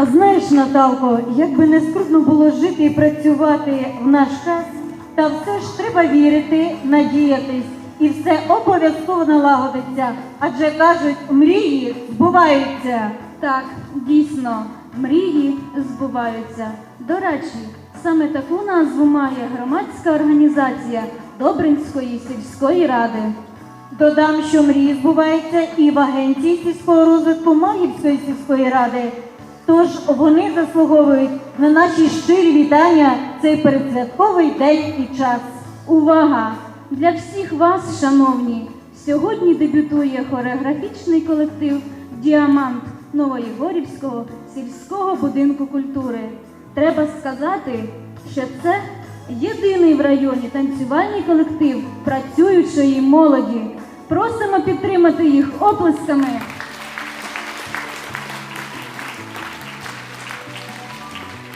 А знаєш, Наталко, як би не скрутно було жити і працювати в наш час, та все ж треба вірити, надіятись, і все обов'язково налагодиться. Адже кажуть, мрії збуваються. Так, дійсно, мрії збуваються. До речі, саме таку назву має громадська організація Добринської сільської ради. Додам, що мрії збуваються і в агенції сільського розвитку Магівської сільської ради. Тож вони заслуговують на наші щирі вітання цей передсвятковий день і час. Увага! Для всіх вас, шановні! Сьогодні дебютує хореографічний колектив Діамант Новоєгорівського сільського будинку культури. Треба сказати, що це єдиний в районі танцювальний колектив працюючої молоді. Просимо підтримати їх оплесками